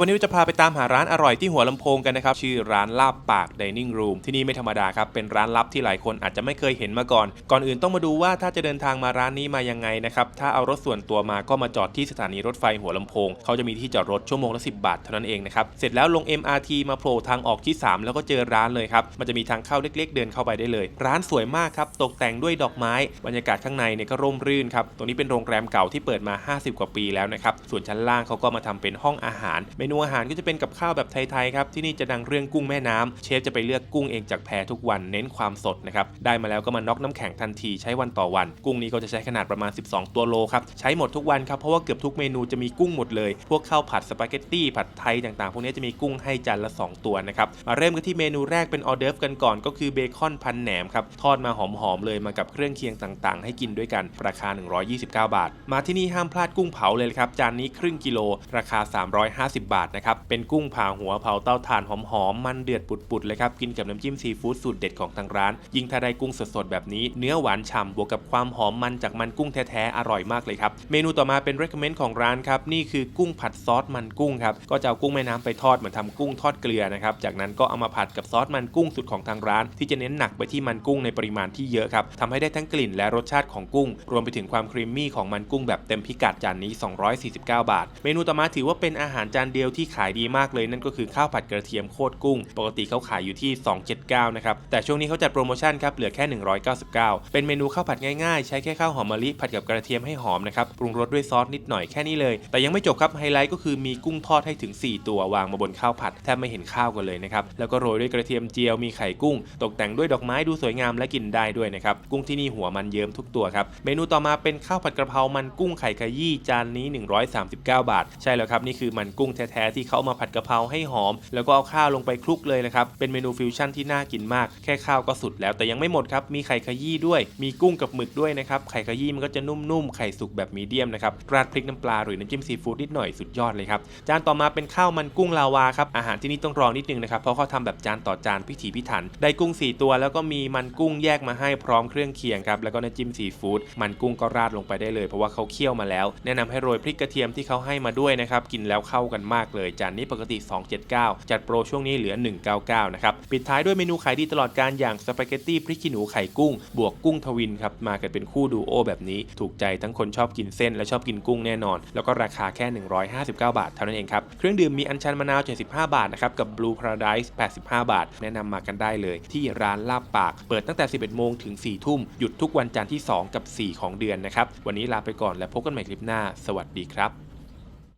วันนี้จะพาไปตามหาร้านอร่อยที่หัวลำโพงกันนะครับ ชื่อร้านลาบปาก Dining Room ที่นี่ไม่ธรรมดาครับ เป็นร้านลับที่หลายคนอาจจะไม่เคยเห็นมาก่อน ก่อนอื่นต้องมาดูว่าถ้าจะเดินทางมาร้านนี้มายังไงนะครับ ถ้าเอารถส่วนตัวมาก็มาจอดที่สถานีรถไฟหัวลำโพง เขาจะมีที่จอดรถชั่วโมงละ 10 บาทเท่านั้นเองนะครับ เสร็จแล้วลง MRT มาโผล่ทางออกที่ 3 แล้วก็เจอร้านเลยครับ มันจะมีทางเข้าเล็ก ๆ เดินเข้าไปได้เลย ร้านสวยมากครับ ตกแต่งด้วยดอกไม้ บรรยากาศข้างในเนี่ยก็ร่มรื่นครับ ตรงนี้เป็นโรงแรมเก่าที่เปิดมา 50 กว่าปีแล้วนะครับ ส่วนชั้นล่างเขาก็มาทำเป็นห้องอาหารนูอาหารก็จะเป็นกับข้าวแบบไทยๆครับที่นี่จะดังเรื่องกุ้งแม่น้ำเชฟจะไปเลือกกุ้งเองจากแพทุกวันเน้นความสดนะครับได้มาแล้วก็มาน็อกน้ำแข็งทันทีใช้วันต่อวัน กุ้งนี้ก็จะใช้ขนาดประมาณ 12 ตัวโลครับใช้หมดทุกวันครับเพราะว่าเกือบทุกเมนูจะมีกุ้งหมดเลย พวกข้าวผัดสปาเกตตี้ผัดไทยต่างๆ พวกนี้จะมีกุ้งให้จานละ 2 ตัวนะครับมาเริ่มกันที่เมนูแรกเป็นออเดิร์ฟกันก่อนก็คือเบคอนพันแหนมครับทอดมาหอมๆเลยมากับเครื่องเคียงต่างๆ ให้กินด้วยกันราคา 129 บาท มาที่นี่ห้ามพลาดกุ้งเผาเลยครับจานนี้ครึ่งกิโลราคา 350 บาทนะครับ เป็นกุ้งผ่าหัวเผาเตาถ่านหอมๆ มันเดือดปุดๆเลยครับ กินกับน้ำจิ้มซีฟู้ดสูตรเด็ดของทางร้าน ยิ่งถ้าได้กุ้งสดๆ แบบนี้ เนื้อหวานฉ่ำบวกกับความหอมมันจากมันกุ้งแท้ๆ อร่อยมากเลยครับ เมนูต่อมาเป็น recommend ของร้านครับ นี่คือกุ้งผัดซอสมันกุ้งครับ ก็จะเอากุ้งแม่น้ำไปทอดเหมือนทำกุ้งทอดเกลือนะครับ จากนั้นก็เอามาผัดกับซอสมันกุ้งสุดของทางร้าน ที่จะเน้นหนักไปที่มันกุ้งในปริมาณที่เยอะครับทำให้ได้ทั้งกลิ่นและรสชาติของกุ้ง รวมไปถึงความครีมมี่ของมันกุ้งแบบเต็มพิกัดจานนี้ 249 บาท เมนูต่อมาถือว่าเป็นอาหารจานเดียวที่ขายดีมากเลยนั่นก็คือข้าวผัดกระเทียมโคตรกุ้ง ปกติเขาขายอยู่ที่ 279 นะครับ แต่ช่วงนี้เขาจัดโปรโมชั่นครับเหลือแค่ 199 เป็นเมนูข้าวผัดง่ายๆ ใช้แค่ข้าวหอมมะลิผัดกับกระเทียมให้หอมนะครับปรุงรสด้วยซอสนิดหน่อยแค่นี้เลย แต่ยังไม่จบครับไฮไลท์ก็คือมีกุ้งทอดให้ถึง 4 ตัววางมาบนข้าวผัดแทบไม่เห็นข้าวกันเลยนะครับแล้วก็โรยด้วยกระเทียมเจียวมีไข่กุ้ง ตกแต่งด้วยดอกไม้ดูสวยงามและกินได้ด้วยนะครับกุ้งที่นี่หัวมันเยิ้มทุกตัวครับเมนูต่อมาเป็นข้าวผัดกระเพรามันกุ้งไข่ขยี้จานนี้ 139 บาท ใช่แล้วครับนี่คือมันกุ้งแท้ๆที่เขาเอามาผัดกะเพราให้หอม แล้วก็เอาข้าวลงไปคลุกเลยนะครับเป็นเมนูฟิวชั่นที่น่ากินมาก แค่ข้าวก็สุดแล้วแต่ยังไม่หมดครับมีไข่ขยี้ด้วย มีกุ้งกับหมึกด้วยนะครับไข่ขยี้มันก็จะนุ่มๆไข่สุกแบบมีเดียมนะครับราดพริกน้ำปลาหรือน้ำจิ้มซีฟู้ดนิดหน่อยสุดยอดเลยครับจานต่อมาเป็นข้าวมันกุ้งลาวาครับอาหารที่นี่ต้องรอนิดนึงนะครับเพราะเขาทำแบบจานต่อจานพิถีพิถัน ได้กุ้ง 4 ตัว แล้วก็มีมันกุ้งแยกมาให้พร้อมเครื่องเคียงครับแล้วก็น้ำจิ้มซีฟู้ดมันกุ้งก็ราดลงไปได้เลยเพราะว่าเขาเคี่ยวมาแล้ว แนะนำให้โรยพริกกระเทียมที่เขาให้มาด้วยนะครับกินแล้วเข้ากันมากเลย จานนี้ปกติ 279 จัดโปรช่วงนี้เหลือ 199 นะครับ ปิดท้ายด้วยเมนูขายดีตลอดการอย่างสปาเกตตี้พริกขี้หนูไข่กุ้ง บวกกุ้งทวินครับ มากันเป็นคู่ดูโอแบบนี้ ถูกใจทั้งคนชอบกินเส้นและชอบกินกุ้งแน่นอน แล้วก็ราคาแค่ 159 บาทเท่านั้นเองครับ เครื่องดื่มมีอัญชันมะนาว 75 บาทนะครับ กับ Blue Paradise 85 บาท แนะนำมากันได้เลย ที่ร้านลาบปาก เปิดตั้งแต่ 11 โมงถึง 4 ทุ่ม หยุดทุกวันจันทร์ที่ 2 กับ 4 ของเดือนนะครับ วันนี้ลาไปก่อนและพบกันใหม่คลิปหน้า สวัสดีครับ